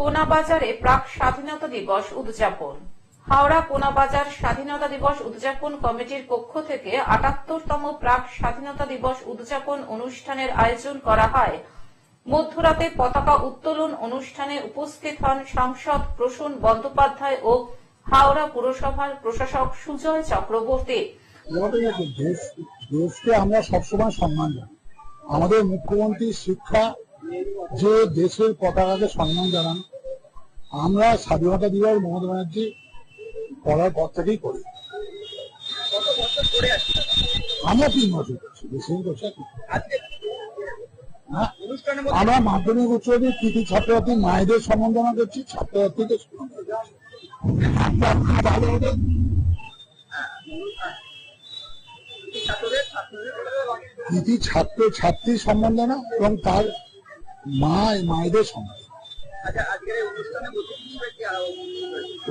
কোনাবাজারে প্রাক স্বাধীনতা দিবস উদযাপন। হাওড়া কোনাবাজার স্বাধীনতা দিবস উদযাপন কমিটির পক্ষ থেকে আটাত্তরতম প্রাক স্বাধীনতা দিবস উদযাপন অনুষ্ঠানের আয়োজন করা হয়। মধ্যরাতে পতাকা উত্তোলন অনুষ্ঠানে উপস্থিত হন সাংসদ প্রসূন বন্দ্যোপাধ্যায় ও হাওড়া পুরসভার প্রশাসক সুজয় চক্রবর্তী। দেশকে আমরা সবসময় সম্মান জানাই। আমাদের মুখ্যমন্ত্রী শিক্ষা যে দেশের পতাকাকে সম্মান জানান আমরা স্বাধীনতা দিবস মমতা ব্যানার্জি করার পর থেকেই করি। আমরা তিন বছর করছি। হ্যাঁ, আমরা মাধ্যমিক উচ্চ কৃতি ছাত্রছাত্রী মায়েদের সম্বর্ধনা করছি ছাত্রছাত্রীকে কৃতি ছাত্র ছাত্রী সম্বর্ধনা এবং তার মা মায়েদের সম্বর্ধনা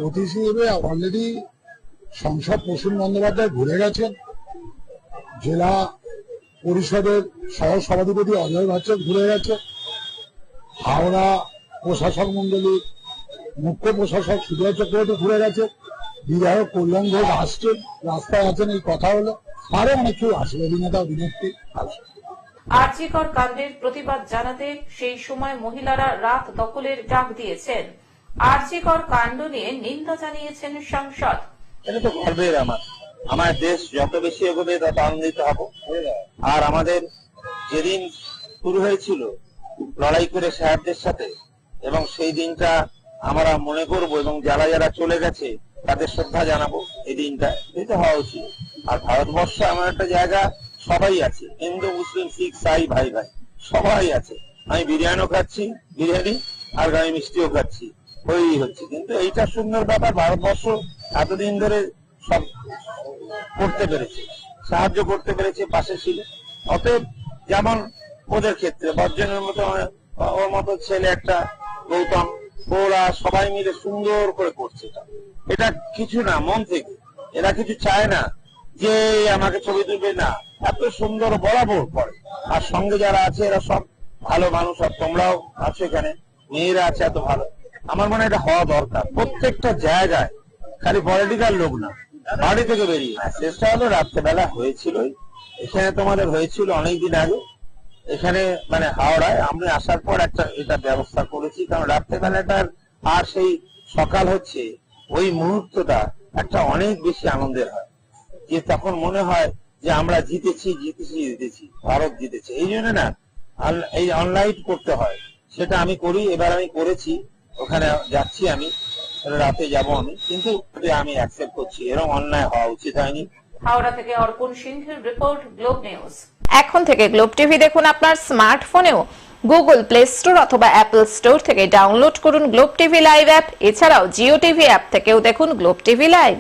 অতিথি হিসেবে অলরেডি সংসদ প্রসূন বন্দ্যোপাধ্যায় ঘুরে গেছেন। জেলা পরিষদের সহ সভাধিপতি অজয় ভাচ্চক ঘুরে গেছে হাওড়া প্রশাসক মন্ডলীর মুখ্য প্রশাসক সুজয় চক্রবর্তী ঘুরে গেছে বিধায়ক কল্যাণ ঘোষ আসছেন। রাস্তায় আছেন এই কথা হলো আরও অনেক কেউ আসবে, অভিনেতা, অভিনেত্রী আসবে। আরজিকর কাণ্ডের প্রতিবাদ জানাতে সেই সময় মহিলারা রাত দখলের ডাক দিয়েছেন। আরজিকর কাণ্ড নিয়ে নিন্দা জানিয়েছেন সাংসদ। এটা তো গর্বের আমার আমার দেশ যত বেশি এগোবে তত আনন্দিত হব। আর আমাদের যেদিন শুরু হয়েছিল লড়াই করে সাহেবদের সাথে, এবং সেই দিনটা আমরা মনে করব এবং যারা যারা চলে গেছে তাদের শ্রদ্ধা জানাব এই দিনটা। এটা হওয়া উচিত। আর ভারতবর্ষে এমন একটা জায়গা সবাই আছে। হিন্দু, মুসলিম, শিখ, সাই, ভাই ভাই, সবাই আছে। আমি বিরিয়ানিও খাচ্ছি, বিরিয়ানি, আর আমি মিষ্টিও খাচ্ছি। ওই হচ্ছে। কিন্তু এইটা সুন্দর ব্যাপার, ভারতবর্ষ এতদিন ধরে সব করতে পেরেছে, সাহায্য করতে পেরেছে পাশে ছিল। অতএব যেমন ওদের ক্ষেত্রে, বর্জনের মতো, ওর মতো ছেলে একটা, গৌতম ওরা সবাই মিলে সুন্দর করে করছে। এটা কিছু না, মন থেকে। এরা কিছু চায় না। যে আমাকে ছবি তুলবে না। এত সুন্দর বরাবর করে। আর সঙ্গে যারা আছে, এরা সব ভালো মানুষ, আর তোমরাও আছো এখানে। মেয়েরা আছে, এত ভালো। আমার মনে এটা হওয়া দরকার। প্রত্যেকটা জায়গায় খালি পলিটিক্যাল লোক না। বাড়ি থেকে বেরিয়ে। চেষ্টা হলো রাত্রেবেলা হয়েছিলই। এখানে তোমাদের হয়েছিল অনেকদিন আগে। এখানে মানে হাওড়ায়। আমি আসার পর একটা এটা ব্যবস্থা করেছি। কারণ রাত্রেবেলাটার আর সেই সকাল হচ্ছে। ওই মুহূর্তটা একটা অনেক বেশি আনন্দের হয়। যে তখন মনে হয় যে আমরা জিতেছি জিতেছি জিতেছি ভারত জিতেছে। এই জন্য না এই অনলাইন করতে হয়। সেটা আমি করি এবার আমি করেছি ওখানে যাচ্ছি আমি রাতে যাব আমি কিন্তু আমি অ্যাকসেপ্ট করছি। এরকম অন্যায় হওয়া উচিত হয়নি। হাওড়া থেকে অর্পণ সিংহের রিপোর্ট গ্লোব নিউজ এখন থেকে গ্লোব টিভি দেখুন আপনার স্মার্টফোনেও গুগল প্লে স্টোর অথবা অ্যাপল স্টোর থেকে ডাউনলোড করুন গ্লোব টিভি লাইভ অ্যাপ এছাড়াও জিও টিভি অ্যাপ থেকেও দেখুন গ্লোব টিভি লাইভ